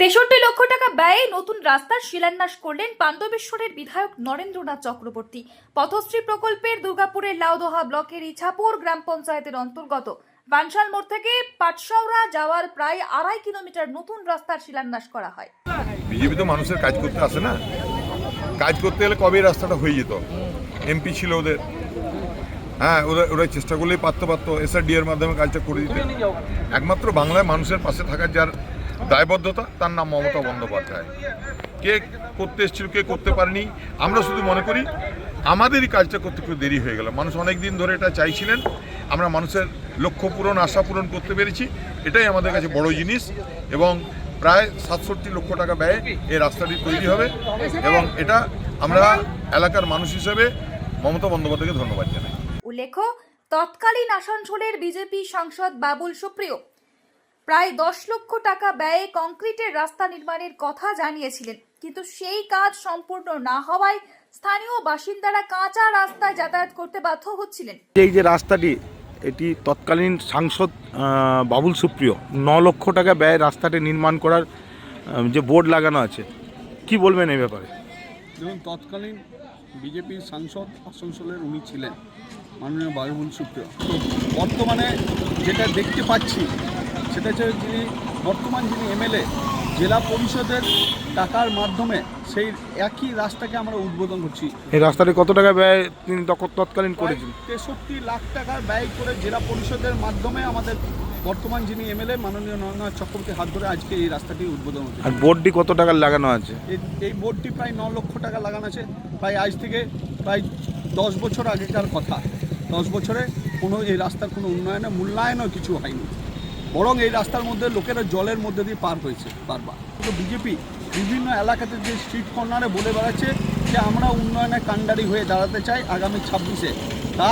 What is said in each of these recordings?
তেষট্টি লক্ষ টাকা ব্যয়ে নতুন রাস্তার শিলান্যাস করলেন পাণ্ডবেশ্বরের বিধায়ক নরেন্দ্রনাথ চক্রবর্তী। পথশ্রী প্রকল্পের দুর্গাপুরের লাউদোহা ব্লকের ইছাপুর গ্রাম পঞ্চায়েতের অন্তর্গত। বানশাল মোড় থেকে পাটশাওড়া যাওয়ার প্রায় আড়াই কিলোমিটার নতুন রাস্তার শিলান্যাস করা হয়। বিজেপি তো মানুষের কাজ করতে আসে না। কাজ করতে গেলে কবে রাস্তাটা হয়ে যেত? এমপি ছিল ওদের। হ্যাঁ ওরা ওরা চেষ্টা করলেই পারতো পারতো। এসআরডি এর মাধ্যমে কাজটা করে দিতে। একমাত্র বাংলায় মানুষের পাশে থাকার যার দায়বদ্ধতা, তার নাম মমতা বন্দ্যোপাধ্যায়। কে করতে এসেছিল, কে করতে পারেনি, আমরা শুধু মনে করি আমাদেরই কাজটা করতে একটু দেরি হয়ে গেল। মানুষ অনেক দিন ধরে এটা চাইছিলেন, আমরা মানুষের লক্ষ্য পূরণ, আশা পূরণ করতে পেরেছি। এটাই আমাদের কাছে বড় জিনিস এবং প্রায় সাতষট্টি লক্ষ টাকা ব্যয়ে এই রাস্তাটি তৈরি হবে এবং এটা আমরা এলাকার মানুষ হিসেবে মমতা বন্দ্যোপাধ্যায়কে ধন্যবাদ জানাই। উল্লেখ্য, তৎকালীন আসানসোলের বিজেপি সাংসদ বাবুল সুপ্রিয় প্রায় দশ লক্ষ টাকা ব্যয়ে কংক্রিটের রাস্তা নির্মাণের কথা জানিয়েছিলেন। কিন্তু সেই কাজ সম্পূর্ণ না হওয়ায় স্থানীয় বাসিন্দারা কাঁচা রাস্তায় যাতায়াত করতে বাধ্য হচ্ছিলেন। এই যে রাস্তাটি এটি তৎকালীন সাংসদ বাবুল সুপ্রিয় ন লক্ষ টাকা ব্যয় রাস্তাটি নির্মাণ করার যে বোর্ড লাগানো আছে। কি বলবেন এই ব্যাপারে? যেমন তৎকালীন বিজেপির সাংসদ আসানসোলের উনি ছিলেন মাননীয় বায়ুবুল সুপ্রিয়। তো বর্তমানে যেটা দেখতে পাচ্ছি সেটা হচ্ছে যিনি বর্তমান যিনি এমএলএ জেলা পরিষদের টাকার মাধ্যমে সেই একই রাস্তাকে আমরা উদ্বোধন করছি। এই রাস্তাটি কত টাকা ব্যয় তিনি তৎকালীন করেছেন? তেষট্টি লাখ টাকার ব্যয় করে জেলা পরিষদের মাধ্যমে আমাদের বর্তমান যিনি এমএলএ মাননীয় নরেন্দ্রনাথ চক্রবর্তী হাত ধরে আজকে এই রাস্তাটি উদ্বোধন হচ্ছে। আর বোর্ডটি কত টাকার লাগানো আছে? এই- এই বোর্ডটি প্রায় ন লক্ষ টাকা লাগানো আছে। প্রায় আজ থেকে প্রায় দশ বছর আগেকার কথা। দশ বছরে কোনো এই রাস্তার কোনো উন্নয়নে মূল্যায়নও কিছু হয়নি। বরং এই রাস্তার মধ্যে লোকেরা জলের মধ্যে দিয়ে পার হয়েছে বারবার। তো বিজেপি বিভিন্ন এলাকাতে যে স্ট্রিট কর্নারে বলে বেড়াচ্ছে যে আমরা উন্নয়নে কাণ্ডারি হয়ে দাঁড়াতে চাই আগামী ছাব্বিশে। তা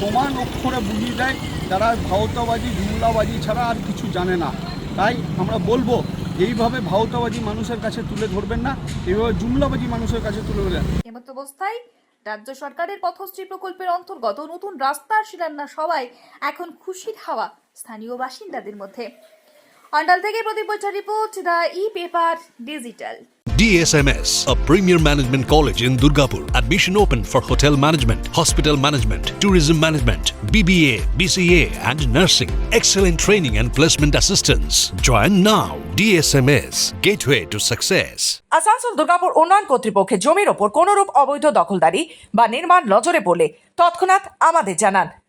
প্রমাণ অক্ষরে বুঝিয়ে দেয় তারা ভাওতাবাজি জুমলাবাজি ছাড়া আর কিছু জানে না। তাই আমরা বলব, এইভাবে ভাওতাবাজি মানুষের কাছে তুলে ধরবেন না, এইভাবে জুমলাবাজি মানুষের কাছে তুলে ধরবেন এমত অবস্থায় রাজ্য সরকারের পথশ্রী প্রকল্পের অন্তর্গত নতুন রাস্তার শিলান্যাস হওয়ায় এখন খুশির হাওয়া। স্থানীয় বাসিন্দাদের মধ্যে অন্ডাল থেকে Pradip Baitha report the E paper digital DSMS, a premier management college in Durgapur. Admission open for hotel management, hospital management, tourism management, BBA, BCA, and nursing. Excellent training and placement assistance. Join now. DSMS, gateway to success. Asansol Durgapur উন্নয়ন কর্তৃপক্ষের জমির ওপর কোনরূপ অবৈধ দখলদারি বা নির্মাণ নজরে পড়লে তৎক্ষণাৎ আমাদের জানান